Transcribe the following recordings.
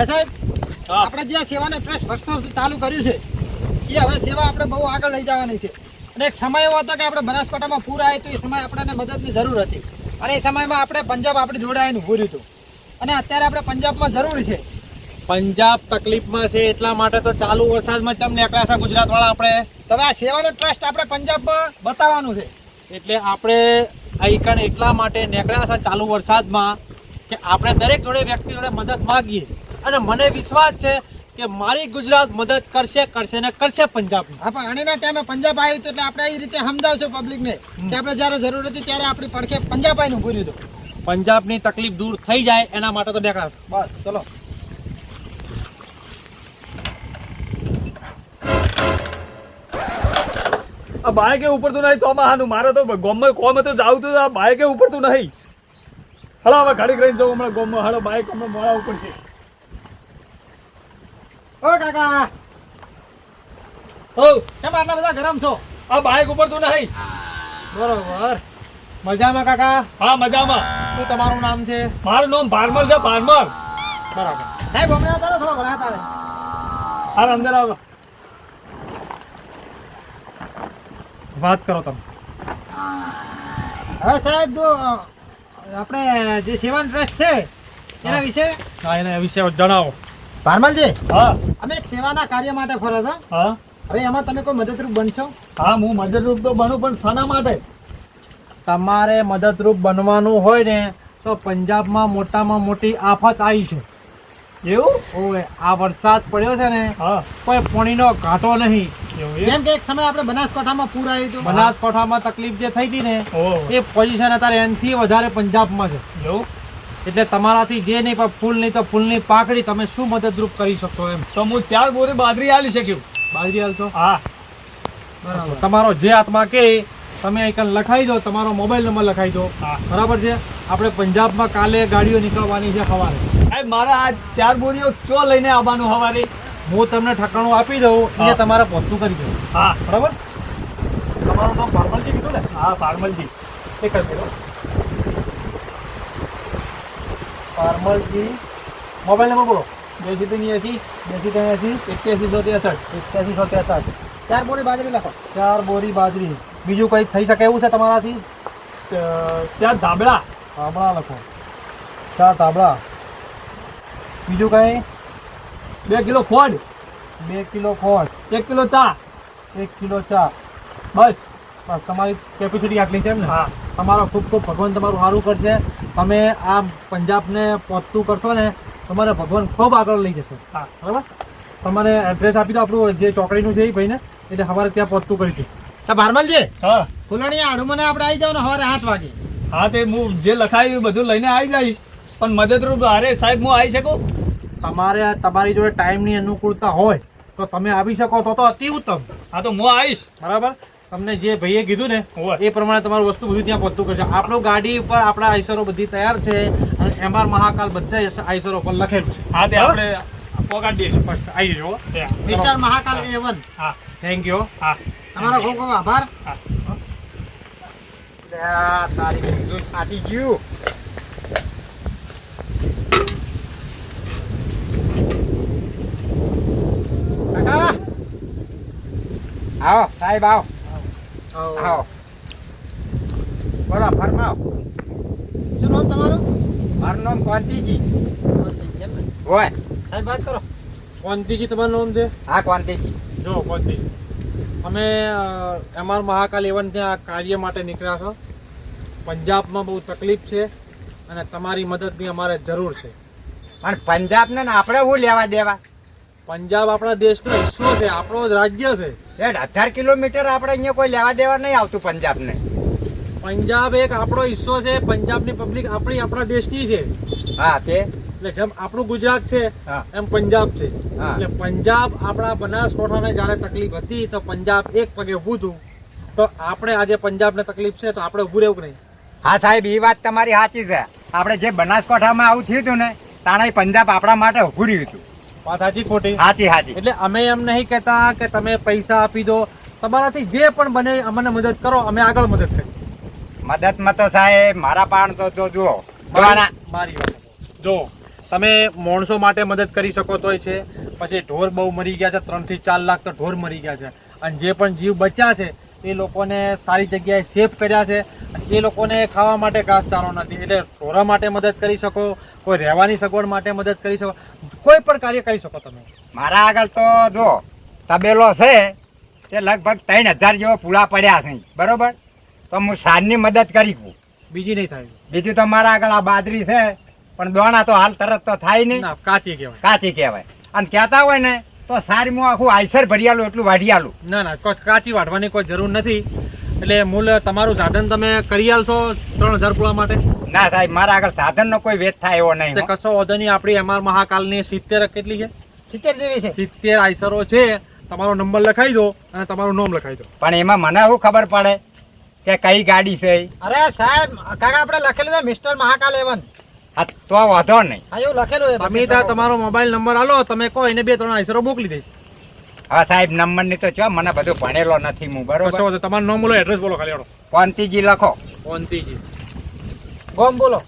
એ સાહેબ આપણે જે સેવાને ટ્રસ્ટ વર્ષો ચાલુ કર્યું છે એ હવે સેવા આપણે બહુ આગળ લઈ જવાની છે. અને એક સમય એવો હતો કે આપણે બનાસકાંઠામાં પૂર આવે તો એ સમય આપણને મદદની જરૂર હતી. અને એ સમયમાં આપણે પંજાબ આપણી જોડે આવીને ઊભું રહ્યું હતું. અને અત્યારે આપણે પંજાબમાં જરૂર છે. પંજાબ તકલીફમાં છે એટલા માટે તો ચાલુ વરસાદમાં ચમ નીકળ્યા છે ગુજરાત વાળા આપણે તમે આ સેવાનો ટ્રસ્ટ આપણે પંજાબમાં બતાવવાનું છે. એટલે આપણે આઈકન એટલા માટે નીકળ્યા છે ચાલુ વરસાદમાં કે આપણે દરેક જોડે વ્યક્તિ જોડે મદદ માંગીએ. અને મને વિશ્વાસ છે કે મારી ગુજરાત મદદ કરશે કરશે ને કરશે પંજાબ હા પણ આણીના ટાઈમે પંજાબ આવ્યું હતું એટલે આપણે એ રીતે સમજાવશું પબ્લિકને કે આપણે જ્યારે જરૂર હતી ત્યારે આપણી પડખે પંજાબ આવીને રહ્યું હતું. પંજાબની તકલીફ દૂર થઈ જાય એના માટે તો નીકળ્યા બસ ચલો. આ બાઈક એ ઉપડતું નહીં ચોમાહાનું. મારે તો ગોમમાં કોમ હતું જાવું તો આ બાયકે ઉપડતું નહીં. હળો હવે ઘડીક રહીને જવું હમણાં ગોમમાં. હળો બાઈક હમણાં મોડા ઉપડશે ઓ કાકા. હો કેમ આટલા બધા ગરમ છો? આ બાઈક ઉપડતું નહીં. બરોબર. મજામાં કાકા? હા મજામાં. શું તમારું નામ છે? મારું નામ ભારમલ છે ભારમલ બરાબર. સાહેબ હમણાં તારો થોડો વરાત આવે. અંદર આવો. વાત કરો તમે. હવે સાહેબ જો આપણે જે સેવન ટ્રસ્ટ છે એના વિશે? હા એના વિશે જણાવો. ભારમલજી હા. અમે એક સેવાના કાર્ય માટે ફરો છો. હા. હવે એમાં તમે કોઈ મદદરૂપ બનશો? હા હું મદદરૂપ તો બનું પણ શાના માટે? તમારે મદદરૂપ બનવાનું હોય ને તો પંજાબમાં મોટામાં મોટી આફત આવી છે. એવું? ઓય આ વરસાદ પડ્યો છે ને હા. કોઈ પાણીનો ઘાટો નહીં. એવું જેમ કે એક સમય આપણે બનાસકાંઠામાં પૂર આવ્યું હતું. બનાસકાંઠામાં તકલીફ જે થઈ હતી ને એ પોઝિશન અત્યારે એનથી વધારે પંજાબમાં છે. એવું? એટલે તમારાથી જે નહીં પણ ફૂલ નહીં તો ફૂલની પાકડી તમે શું મદદરૂપ કરી શકશો એમ? તો હું ચાર બોરી બાજરી આલી શક્યું. બાજરી આલશો? હા. બરાબર. તમારો જે હાથમાં કે તમે અહીં લખાઈ દો તમારો મોબાઈલ નંબર લખાઈ દો. બરાબર છે? આપણે પંજાબમાં કાલે ગાડીઓ નીકળવાની છે સવારે. સાહેબ મારા આ ચાર બોરીઓ ચો લઈને આવવાનું સવારે હું તમને ઠકાણું આપી દઉં. એ તમારે પહોંચતું કરી દઉં. હા. બરાબર? તમારું નામ ફાર્મલજી કીધું ને? હા ફાર્મલજી. એ કરી દેજો. ફાર્મલજી મોબાઈલ નંબર બોલો. બેસી ત્રણ એસી બેસી એસી એક્યાસી સો ત્રેસઠ એક્યાસી સો ત્રેસઠ ચાર બોરી બાજરી લખો. ચાર બોરી બાજરી. બીજું કંઈ થઈ શકે એવું છે તમારાથી? ચાર ધાબળા. ધાબળા લખો. ચાર ધાબળા. બીજું કંઈ? બે કિલો ખોડ. બે કિલો ખોળ એક કિલો ચા. એક કિલો ચા. બસ. બસ તમારી કેપેસિટી આટલી છે ને? હા. તમારો ખૂબ ખૂબ ભગવાન તમારું સારું કરશે. તમે આ પંજાબને પહોંચતું કરશો ને તમારે ભગવાન ખૂબ આગળ લઈ જશે. હા. બરાબર? તમારે એડ્રેસ આપી દો આપણું જે ચોકડીનું છે એ ભાઈને. એટલે સવારે ત્યાં પહોંચતું કરી દઉં તો ભારમલજી હા. ફૂલણી આડું મને આપણે આવી જાવ ને સવારે આઠ વાગે. હા તે હું જે લખાયું એ બધું લઈને આવી જઈશ. પણ મદદરૂપ અરે સાહેબ હું આવી શકું? તમારે આ તમારી જોડે ટાઈમની અનુકૂળતા હોય તો તમે આવી શકો તો તો અતિ ઉત્તમ. હા તો હું આવીશ. બરાબર? તમને જે ભાઈએ કીધું ને એ પ્રમાણે તમારું વસ્તુ બધું ત્યાં પહોંચતું કરશે આપણું ગાડી ઉપર આપણા આઈસરો બધી તૈયાર છે અને એમઆર મહાકાલ બધા આઈસરો પર લખેલું છે. હા તે આપણે પોગાડી દઈશું ફર્સ્ટ આવી જજો મિસ્ટર મહાકાલ એ વન હા. થેન્ક યુ હા. તમારો ખૂબ ખૂબ આભાર. હા. તારી ફાટી ગયું. આવો સાહેબ આવો. આવો. બોલો ફરમાવો શું નામ તમારું? મારું નામ કોંતીજી હોય. સાહેબ વાત કરો. કોંતીજી તમારું નામ છે? હા કોંતીજી જો કોંતી અમે એમઆર મહાકાલ એવન ત્યાં કાર્ય માટે નીકળ્યા છો. પંજાબમાં બહુ તકલીફ છે અને તમારી મદદની અમારે જરૂર છે. પણ પંજાબને ને આપણે શું લેવા દેવા? પંજાબ આપણા દેશનો હિસ્સો છે આપણો જ રાજ્ય છે. દેઢ હજાર કિલોમીટર આપણે અહીંયા કોઈ લેવા દેવા નહીં આવતું પંજાબને. પંજાબ એક આપણો હિસ્સો છે પંજાબની પબ્લિક આપણી આપણા દેશની છે. હા તે. એટલે જેમ આપણું ગુજરાત છે એમ પંજાબ છે. એટલે પંજાબ આપણા બનાસકાંઠાને જ્યારે તકલીફ હતી તો પંજાબ એક પગે ઊભું હતું. તો આપણે આજે પંજાબને તકલીફ છે તો આપણે ઊભું રહેવું નહીં? હા સાહેબ એ વાત તમારી સાચી છે. આપણે જે બનાસકાંઠામાં આવું થયું હતું ને તાણે પંજાબ આપણા માટે ઉભું રહ્યું હતું. વાત સાચી ખોટી? સાચી સાચી એટલે અમે એમ નહીં કહેતા કે તમે પૈસા આપી દો. તમારાથી જે પણ બને અમને મદદ કરો અમે આગળ મદદ કરી મદદમાં તો સાહેબ મારા પાણ તો જો જુઓ. મારી વાત. જો તમે માણસો માટે મદદ કરી શકો તોય છે. પછી ઢોર બહુ મરી ગયા છે ત્રણથી ચાર લાખ તો ઢોર મરી ગયા છે. અને જે પણ જીવ બચ્યા છે એ લોકોને સારી જગ્યાએ સેફ કર્યા છે. એ લોકોને ખાવા માટે ઘાસચારો નથી. એટલે ઢોરા માટે મદદ કરી શકો કોઈ રહેવાની સગવડ માટે મદદ કરી શકો કોઈ પણ કાર્ય કરી શકો તમે. મારા આગળ તો જો તબેલો છે તે લગભગ ત્રણ હજાર જેવો પૂળા પડ્યા છે. બરોબર? તો હું સારની મદદ કરી છું બીજી નહીં થાય. બીજું તો મારા આગળ આ બાદરી છે પણ દોણા તો હાલ તરત તો થાય નહીં. કાચી કહેવાય. કાચી કહેવાય. અને કહેતા હોય ને તો સારીમાં આખું આયસર ભરી આલું એટલું વાઢી આલું. ના ના કાચી વાઢવાની કોઈ જરૂર નથી. એટલે મૂળ તમારું સાધન તમે કરી આલશો ત્રણ હજાર પૂળા માટે? ના સાહેબ મારા આગળ સાધનનો કોઈ વેચ થાય એવો નહીં. કશો વાંધો નહીં આપણી એમઆર મહાકાલની સિત્તેર કેટલી છે? સિત્તેર જેવી છે. સિત્તેર આયસરો છે. તમારો નંબર લખાઈ દો અને તમારું નામ લખાઈ દો. પણ એમાં મને શું ખબર પડે કે કઈ ગાડી છે? અરે સાહેબ કાકા આપણે લખેલું છે મિસ્ટર મહાકાલ એવન. તો વાંધો નહીં. હા એવું લખેલું તમે ત્યાં તમારો મોબાઈલ નંબર આલો તમે કહો એને બે ત્રણ આઈસરો મોકલી દઈશ. હા સાહેબ નંબરની તો ચો મને બધું ભણેલો નથી હું બરોબર? તમારું નામ બોલો એડ્રેસ બોલો ખાલી કોંતીજી લખો. કોંતીજી. ગોમ બોલો.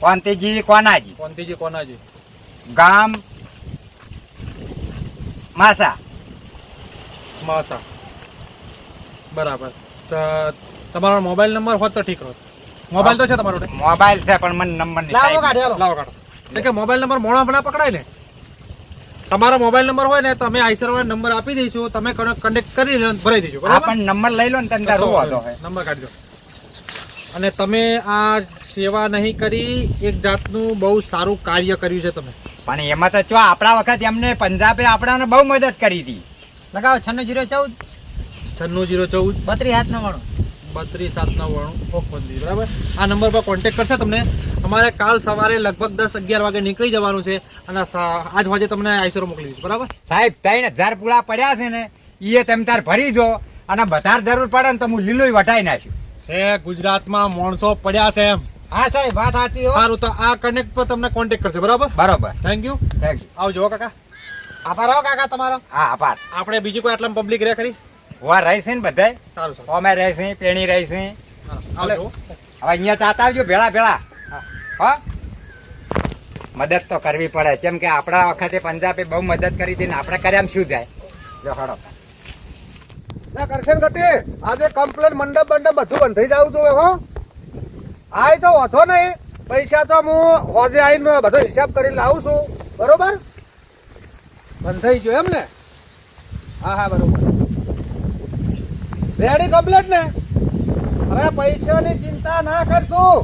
કોંતીજી કોનાજી. કોંતીજી કોનાજી. ગામ માસા. માસા. બરાબર. તો તમારો મોબાઈલ નંબર હોત તો ઠીક હોત. મોબાઈલ તો છે તમારો મોબાઈલ છે પણ મને નંબર નહીં લાવો કાઢો લાવો કાઢો એટલે કે મોબાઈલ નંબર મોડા મોડા પકડાય ને? તમારો મોબાઈલ નંબર હોય ને તમે આઈસર વાળા નંબર આપી દઈશું. તમે કનેક્ટ કરી લો ભરાઈ દેજો. હા બરાબર પણ નંબર લઈ લો ને તને તારું વાંધો છે નંબર કાઢજો અને તમે આ સેવા નહીં કરી એક જાતનું બહુ સારું કાર્ય કર્યું છે તમે. પણ એમાં તો ચો આપણા વખત એમને પંજાબે આપણાને બહુ મદદ કરી હતી. લગાવો છન્નું જીરો ચૌદ. છન્નું જીરો ચૌદ. બત્રીસ હાથ નવાણું બત્રીસ સાત નવ્વાણું ઓકબંધી બરાબર? આ નંબર પર કોન્ટેક કરશે તમને. અમારે કાલ સવારે લગભગ દસ અગિયાર વાગે નીકળી જવાનું છે અને આજ વાજે તમને આઈસરો મોકલી દઈશ બરાબર? સાહેબ ત્રણ હજાર પૂળા પડ્યા છે ને એ તમે તાર ભરી જો અને વધારે જરૂર પડે ને તો હું લીલું વટાઈ નાખ્યું. છે ગુજરાતમાં માણસો પડ્યા છે એમ. હા સાહેબ વાત સાચી સારું તો આ કનેક્ટ પર તમને કોન્ટેક કરશે બરાબર? બરાબર. થેન્ક યુ થેન્ક યુ આવજો હો કાકા. આભાર હો કાકા તમારો. હા આભાર. આપણે બીજી કોઈ આટલા પબ્લિક રે ખરી? વા રહી છે ને બધાય? સારું સારું. ઓમે છે પેણી રહી છે. હવે અહીંયા ચાતા આવજો ભેળા ભેળા. હા. મદદ તો કરવી પડે. કેમ કે આપણા વખતે પંજાબે બહુ મદદ કરી હતી ને આપણે કર્યા શું જાય? જો હળો કરશન ગટી આજે કમ્પ્લેન મંડપ મંડપ બધું બંધ થઈ જવું જોઈએ હો. આય તો વધો નહીં. પૈસા તો હું હોજે આવીને બધો હિસાબ કરીને લાવું છું. બરોબર? બંધ થઈ ગયો એમ ને? હા હા બરોબર. રેડી કમ્પ્લેટ ને? અરે પૈસાની ચિંતા ના કર તું.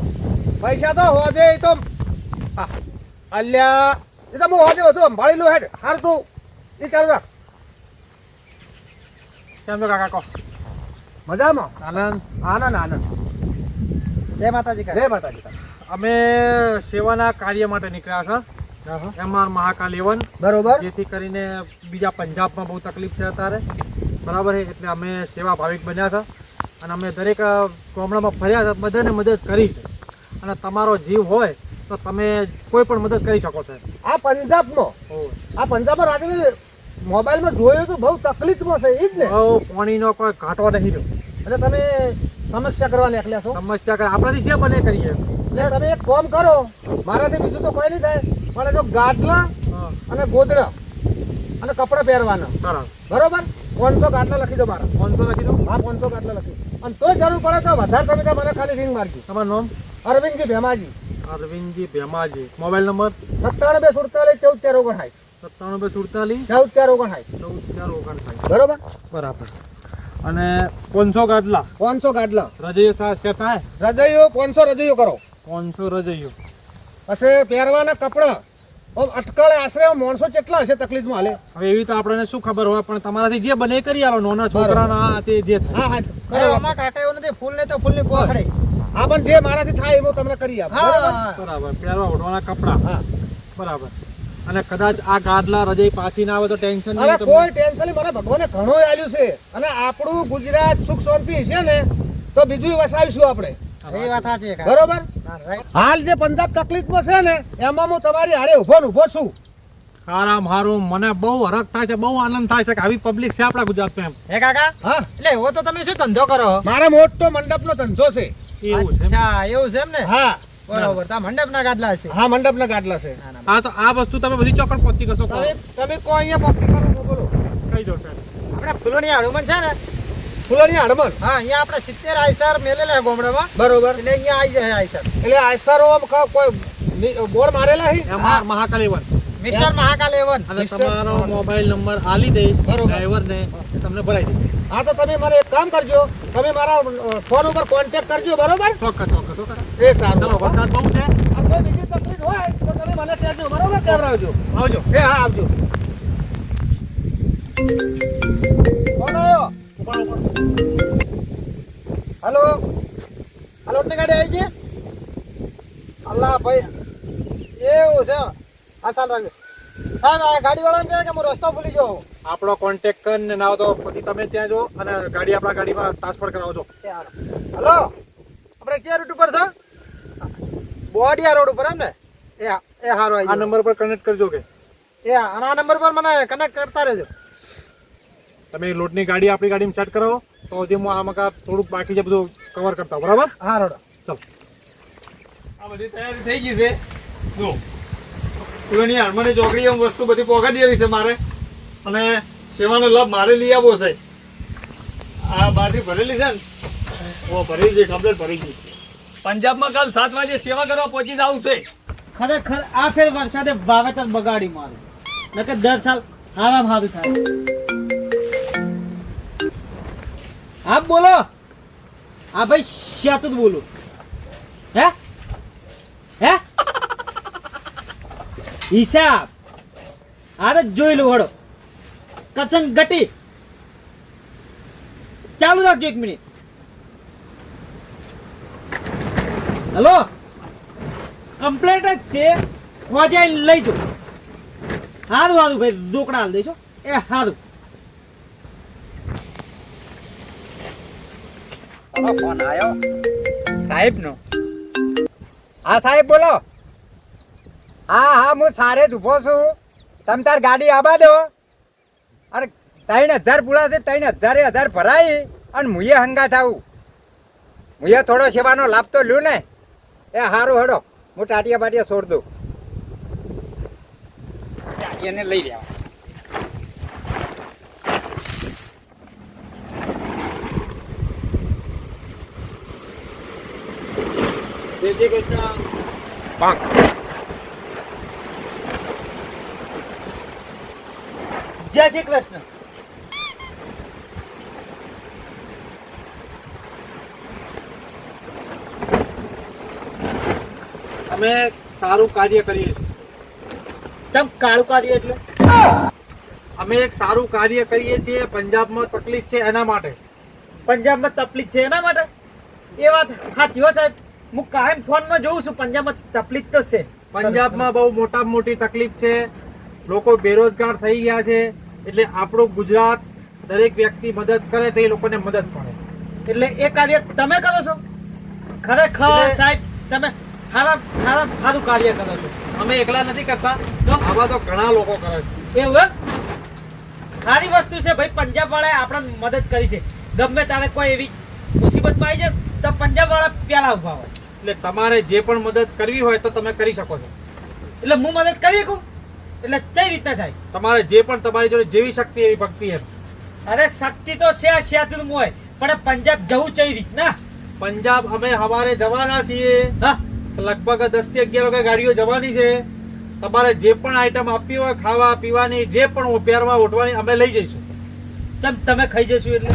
પૈસા તો હોજે એ તો. અલ્યા એ તો હું હોજે બધું સંભાળી લઉં હેડ હાર તું. એ ચાલુ રાખ. કેમ છો કાકા કહો મજામાં? આનંદ. આનંદ આનંદ. જય માતાજી જય માતાજી અમે સેવાના કાર્ય માટે નીકળ્યા છે. એમઆર મહાકાલ એવન બરોબર. જેથી કરીને બીજા પંજાબમાં બહુ તકલીફ છે અત્યારે. બરાબર છે? એટલે અમે સેવા ભાવિક બન્યા છે અને અમે દરેક ગામડામાં ફર્યા છે બધાને મદદ કરી છે. અને તમારો જીવ હોય તો તમે કોઈ પણ મદદ કરી શકો છો. આ પંજાબમાં? આ પંજાબમાં રાજવી મોબાઈલમાં જોયું તો બહુ તકલીફમાં છે એ જ ને? બહુ પાણીનો કોઈ ઘાટો નહીં રહ્યો. એટલે તમે સમસ્યા કરવા નીકળ્યા છો? સમસ્યા કરે આપણાથી જે બને કરીએ. એટલે તમે એક કામ કરો મારાથી બીજું તો કોઈ નહીં થાય પણ જો ગાટલા અને ગોદડા અને કપડાં પહેરવાના. બરોબર? પાંચસો ગાટલા લખી દો મારા. પાંચસો લખી દો? હા પાંચસો ગાટલા લખી અને તો જરૂર પડે તો વધારે તમે મને ખાલી રિંગ મારજો. તમારું નામ? અરવિંદજી ભેમાજી. અરવિંદજી ભેમાજી. Mobile number? સત્તાણું બે સુડતાલીસ ચૌદ ચાર ઓગણ સાઠ સત્તાણું બે સુડતાલીસ ચૌદ ચાર ઓગણ સાઠ ચૌદ ચાર ઓગણસાઠ. બરોબર? બરાબર. અને પાંચસો ગાટલા પાંચસો ગાટલા રજૈયો સાહેબ સેટ થાય? રજાઈઓ પાંચસો રજાઈઓ કરો. પાંચસો રજૈયો. પછી પહેરવાના કપડાં. અટકળે આશરે માણસો કેટલા હશે તકલીફમાં હાલે? હવે એવી તો આપણને શું ખબર હોય પણ તમારાથી જે બને કરી આલો. નાના છોકરાના તે જે. હા હા કરે આમાં કાકા એવું નથી. ફૂલ ને તો ફૂલની પોખડે હા પણ જે મારાથી થાય એવું તમને કરી આપ. હા. બરાબર? પહેરવા ઓઢવાના કપડા. હા. બરાબર. અને કદાચ આ ગાડલા રજઈ પાછી ના આવે તો ટેન્શન અરે. કોઈ ટેન્શન નહીં. મને ભગવાને ઘણું આલ્યું છે. અને આપણું ગુજરાત સુખ શાંતિ છે ને તો બીજું વસાવીશું આપણે. એ વાત સાચી બરોબર? હાલ જે પંજાબ તકલીફમાં છે ને એમાં હું તમારી હારે ઊભો ને ઊભો છું. હારામ હારું મને બહુ હરખ થાય છે બહુ આનંદ થાય છે કે આવી પબ્લિક છે આપણા ગુજરાતમાં હે કાકા? હા. એટલે એવો તો તમે શું ધંધો કરો? મારા મોટો મંડપનો ધંધો છે. એવું છે એમ. અચ્છા એવું છે એમ ને? હા. બરોબર તો આ મંડપના ગાદલા છે. હા મંડપના ગાદલા છે. ના, ના. હા તો આ વસ્તુ તમે બધી ચોકડ પહોંચી કરશો તમે કોઈ અહીંયા પહોંચી કરો બોલો. કહી દો સાહેબ આપણે ફૂલોની હનુમાન છે ને ફૂલોની હડમન હા અહીંયા આપણે સિત્તેર આઈસર મેલેલા ગોમડામાં. બરોબર. એટલે અહીંયા આવી જાય આઈસર. એટલે આઈસરો કોઈ બોર બોર્ડ મારેલા છે? મહાકાલેવન. મિસ્ટર મહાકાલેવન. અને તમારો મોબાઈલ નંબર આલી દઈશ. ડ્રાઈવરને તમને ભરાઈ દઈશ. હા તો તમે મને એક કામ કરજો. તમે મારા ફોન ઉપર કોન્ટેક્ટ કરજો બરોબર? ચોક્કસ ચોક્કસ એ સારું. ચલો વરસાદ બહુ છે. કોઈ બીજી તકલીફ હોય તો તમે મને કહેજો બરોબર? કેવડાવજો આવજો. એ હા આવજો. કોણ આવ્યો? હલો? હલો ની ગાડી આવી છે અલ્લાહ ભાઈ એવું છે? હા ચાલ રાખજો. સાહેબ આ ગાડી વાળાને કે હું રસ્તો ભૂલી જાઉં આપણો કોન્ટેક્ટ કરીને ના તો પછી તમે ત્યાં જો અને ગાડી આપણા ગાડીમાં ટ્રાન્સફર કરાવજો હલો. આપણે ક્યાં રૂટ ઉપર છો? બોડિયા રોડ ઉપર એમ ને? એ એ હારો આ નંબર પર કનેક્ટ કરજો કે. એ આ નંબર પર મને કનેક્ટ કરતા રહેજો. તમે લોટની ગાડી આપણી ગાડીમાં સેટ કરાવો તો હજી હું આમાં કાં થોડુંક બાકી છે બધું કવર કરતા બરાબર? હા રોડો. ચાલો. આ બધી તૈયારી થઈ ગઈ છે. જો ફૂલોની હારમાની ચોકડી એમ વસ્તુ બધી પહોંચાડી દેવી છે મારે. અને સેવાનો લાભ મારે લઈ આવવો છે. આ બહારથી ભરેલી છે ને? ઓ ભરી છે કમ્પ્લેટ ભરી ગઈ પંજાબમાં કાલ સાત વાગે સેવા કરવા પહોંચી જવું છે. ખરેખર આ ફેર વરસાદે વાવેતર બગાડી મારું. નકર દર સાલ હારામ હારું થાય. આપ બોલો. આ ભાઈ શ્યાત બોલો. હે? હે? હિસાબ. આરે જોઈ લો હડો કચન ગટી. ચાલુ રાખજો એક મિનિટ. હેલો? કમ્પ્લેટ જ છે. આઈને લઈ જો હારું હારું ભાઈ, રોકડા હાલ દેજો એ, હારું. ફોન આવ્યો સાહેબ નો હા, સાહેબ, બોલો. હા હા, હું સારે જ ઊભો છું. તમે તાર ગાડી આબા દો. અરે, ત્રણ હજાર પૂરા છે, ત્રણ હજારે હજાર ભરાઈ અને મુએ હંગા આવું મુએ થોડો સેવાનો લાભ તો લ્યું ને. એ સારું હડો, હું ટાટિયા બાટિયા છોડ દઉં. ટાટિયાને લઈ રહ્યા જે જે જય શ્રી કૃષ્ણ. અમે સારું કાર્ય કરીએ છીએ. તમ કાળું કાર્ય એટલે? અમે એક સારું કાર્ય કરીએ છીએ પંજાબમાં તકલીફ છે એના માટે. પંજાબમાં તકલીફ છે એના માટે? એ વાત સાચી હો સાહેબ. હું કાયમ ફોનમાં જોઉં છું પંજાબમાં તકલીફ તો છે. પંજાબમાં બહુ મોટામાં મોટી તકલીફ છે. લોકો બેરોજગાર થઈ ગયા છે. એટલે આપણું ગુજરાત દરેક વ્યક્તિ મદદ કરે તો એ લોકોને મદદ મળે. એટલે એ કાર્ય તમે કરો છો? ખરેખર સાહેબ તમે સારા સારા સારું કાર્ય કરો છો. અમે એકલા નથી કરતા. આવા તો ઘણા લોકો કરે છે. એવું સારી વસ્તુ છે ભાઈ પંજાબ વાળાએ આપણને મદદ કરી છે. ગમે તારે કોઈ એવી મુસીબતમાં આવી જાય તો પંજાબ વાળા પેલા ઊભા હોય. એટલે તમારે જે પણ મદદ કરવી હોય તો તમે કરી શકો છો. એટલે હું મદદ કરી શકું? એટલે કઈ રીતના થાય? તમારે જે પણ તમારી જોડે જેવી શક્તિ એવી ભક્તિ એમ. અરે શક્તિ તો છે શેતું હોય પણ પંજાબ જવું કઈ રીતના? પંજાબ અમે હવારે જવાના છીએ. હા. લગભગ દસથી અગિયાર વાગે ગાડીઓ જવાની છે. તમારે જે પણ આઈટમ આપવી હોય ખાવા પીવાની જે પણ પહેરવા ઉઠવાની અમે લઈ જઈશું. કેમ તમે ખાઈ જશું એટલે?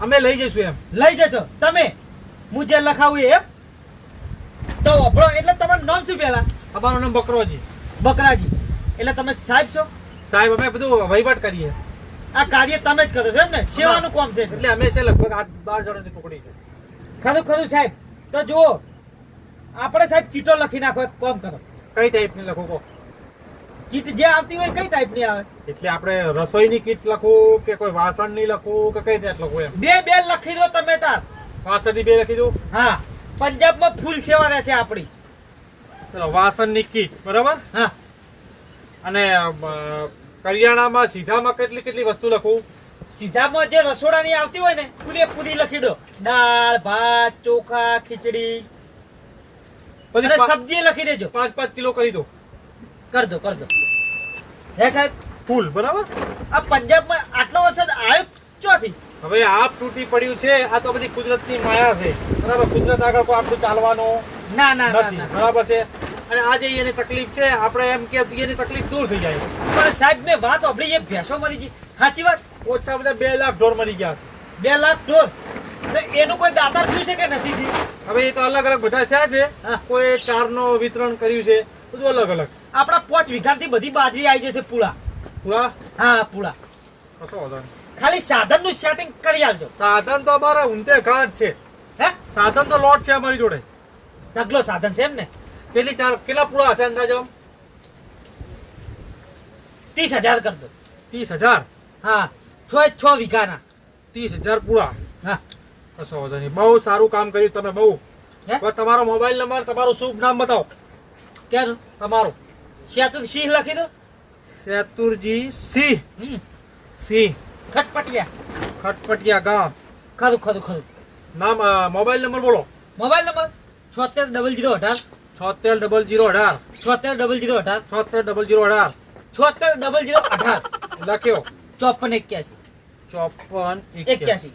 અમે લઈ જઈશું એમ. લઈ જશો. તમે? હું જે લખાવું એમ? તો અભળો એટલે તમારું નામ શું પેલા અમારું નામ બકરોજી. બકરાજી. એટલે તમે સાહેબ છો? સાહેબ અમે બધું વહીવટ કરીએ. આ કાર્ય તમે જ કરો છો એમ ને? સેવાનું કોમ છે? એટલે અમે છે લગભગ આઠ બાર જણાની ટુકડી છે. ખરું ખરું સાહેબ. તો જુઓ આપણે સાહેબ કીટો લખી નાખો એક કામ કરો. કઈ ટાઈપની લખો કહો? કીટ જે આવતી હોય કઈ ટાઈપની આવે? એટલે આપણે રસોઈની કીટ લખું કે કોઈ વાસણની લખું કે કઈ ટાઈપ લખું એમ? બે બે લખી દો તમે તાર. વાસણની બે લખી દો હા. પંજાબમાં ફૂલ સેવા રહેશે આપણી. ચલો વાસણની કીટ બરાબર? હા. અને કરિયાણામાં સીધામાં કેટલી કેટલી વસ્તુ લખું સીધામાં જે રસોડાની આવતી હોય ને પૂરી પૂરી લખી દો. દાળ ભાત ચોખા ખીચડી. અને સબ્જી લખી દેજો. પાંચ પાંચ કિલો કરી દો. કર દો કર દો. હે સાહેબ? ફૂલ બરાબર? આ પંજાબમાં આટલો વરસાદ આવ્યો ચોથી હવે આપ તૂટી પડ્યું છે આ તો બધી કુદરતની માયા છે. બરાબર? કુદરત આગળ કોઈ આપણું ચાલવાનું ના ના ના નથી. બરાબર છે? અને આ જે એની તકલીફ છે આપણે એમ કે એની તકલીફ દૂર થઈ જાય. પણ સાહેબ મેં વાત આપણી એ ભેંસો મરી ગઈ. સાચી વાત? ઓછા બધા બે લાખ ઢોર મરી ગયા છે. બે લાખ ઢોર? એનું કોઈ દાતાર થયું છે કે નથી થયું? હવે એ તો અલગ અલગ બધા થયા છે. કોઈ ચાર નો વિતરણ કર્યું છે બધું અલગ અલગ. આપણા પાંચ વીઘાથી બધી બાજરી આવી જશે પૂળા. પૂળા? હા પૂળા. કશો વાંધો. ખાલી સાધનનું સેટિંગ કરી આલજો. સાધન તો અમારા ઊંધે ઘાટ છે. હે? સાધન તો લોટ છે અમારી જોડે. ઢગલો સાધન છે એમ ને? પેલી ચાર કેટલા પૂળા હશે અંદાજો ત્રીસ હજાર કર દો. ત્રીસ હજાર? હા છ છ વીઘાના. ત્રીસ હજાર પૂળા? હા. કશો વાંધો નહીં. બહુ સારું કામ કર્યું તમે બહુ? તમારો મોબાઈલ નંબર તમારું શુભ નામ બતાવો. ક્યારે તમારું. સેતુર સિંહ લખી દો સેતુરજી સિંહ હમ. સિંહ ખટપટિયા. ખટપટિયા ગામ. ખરું ખરું ખરું નામ મોબાઈલ નંબર બોલો. Mobile number? છોતેર ડબલ જીરો અઢાર. છોતેર ડબલ જીરો અઢાર. છોતેર ડબલ જીરો અઢાર. છોતેર ડબલ જીરો અઢાર. છોતેર ડબલ જીરો અઢાર. લખ્યો. ચોપન એક્યાસી. ચોપન એક્યાસી.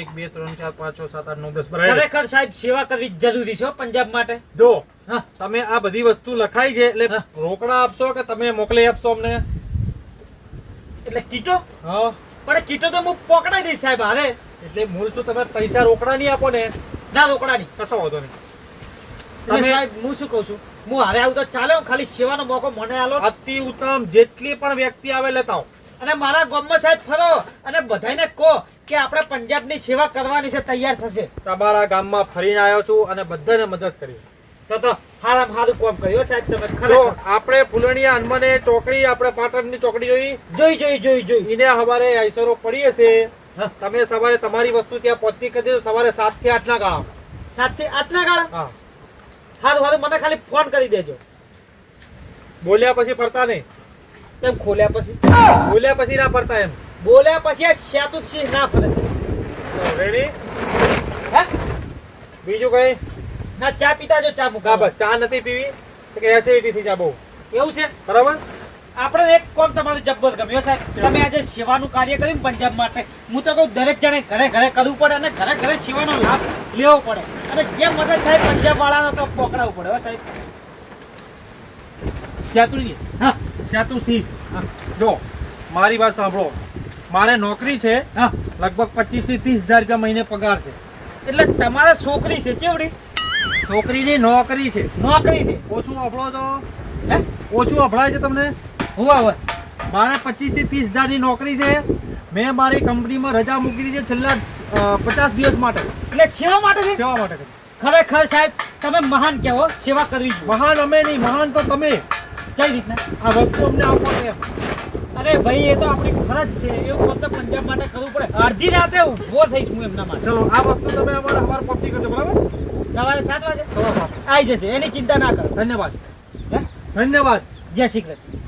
એક બે ત્રણ ચાર પાંચ છ સાત આઠ નવ દસ. બરાબર? ખરેખર સાહેબ સેવા કરવી જરૂરી છે પંજાબ માટે. જો હા. તમે આ બધી વસ્તુ લખાઈ છે એટલે રોકડા આપશો કે તમે મોકલી આપશો અમને? એટલે કીટો? હા. પણ કીટો તો હું પકડાઈ દઈશ સાહેબ હારે એટલે મૂળ શું તમે પૈસા રોકડા નહીં આપો ને. ના રોકડા નહીં. કશો વાંધો નહીં. તમે સાહેબ હું શું કહું છું? હું હારે આવું તો ચાલે ખાલી સેવાનો મોકો મને આલો. અતિ ઉત્તમ જેટલી પણ વ્યક્તિ આવે લેતા. અને મારા ગામમાં સાહેબ ફરો અને બધાને કહો કે આપણે પંજાબની સેવા કરવાની છે તૈયાર થશે. તમારા ગામમાં ફરીને આવ્યો છું અને બધાને મદદ કરી. તો તો હારામ હારું કોમ કર્યો સાહેબ તમે ખરો આપણે ફૂલણીયા હનુમાને ચોકડી આપણે પાટણની ચોકડી જોઈ? જોઈ જોઈ જોઈ જોઈ. એને સવારે આઈસરો પડી હશે. તમે સવારે તમારી વસ્તુ ત્યાં પહોંચતી કરી દેજો સવારે સાતથી આઠ ના ગામ. સાથે આટલા ગાળા હા. હારું હારું મને ખાલી ફોન કરી દેજો. બોલ્યા પછી ફરતા નહીં. એમ ખોલ્યા પછી? બોલ્યા પછી ના ફરતા એમ. બોલ્યા પછી આ સેતુક સિંહ ના ફરે. રેડી હે? બીજું કઈ? ના ચા પીતા જો ચા ના બસ ચા નથી પીવી. કે એસિડિટી થઈ જાય બહુ. એવું છે? બરાબર? આપણે એક કોમ તમારું જબ્બર ગમ્યો સાહેબ. તમે આજે સેવાનું કાર્ય કર્યું પંજાબ માટે. હું તો કહું દરેક જણે ઘરે ઘરે કરવું પડે અને ઘરે ઘરે સેવાનો લાભ લેવો પડે. અને જે મદદ થાય પંજાબ વાળાનો તો પકડાવવું પડે હો સાહેબ. સેતુજી હા. સેતુ સિંહ જો મારી વાત સાંભળો. મારે નોકરી છે હા. લગભગ પચીસથી ત્રીસ હજાર રૂપિયા મહિને પગાર છે. એટલે તમારા છોકરી છે ચેવડી? છોકરીની નોકરી છે. નોકરી છે? ઓછું અફળો તો. હે? ઓછું અફળાય છે તમને? હું આવે? મારે પચીસથી ત્રીસ હજારની નોકરી છે. મેં મારી કંપનીમાં રજા મૂકી દીધી છે છેલ્લા પચાસ દિવસ માટે. એટલે સેવા માટે છે? સેવા માટે ખરેખર સાહેબ તમે મહાન કહેવો સેવા કરવી મહાન અમે નહીં મહાન તો તમે. કઈ રીતના? આ વસ્તુ અમને આપો અરે ભાઈ એ તો આપણી ફરજ છે. એવું મતલબ પંજાબ માટે કરવું પડે. અડધી રાતે ઊભો થઈશ હું એમના માટે. ચલો આ વસ્તુ તમે અમારે અમારા પહોંચી કરજો બરાબર? સવારે સાત વાગે? આવી જશે એની ચિંતા ના કરો. ધન્યવાદ. હે? ધન્યવાદ. જય શ્રી કૃષ્ણ.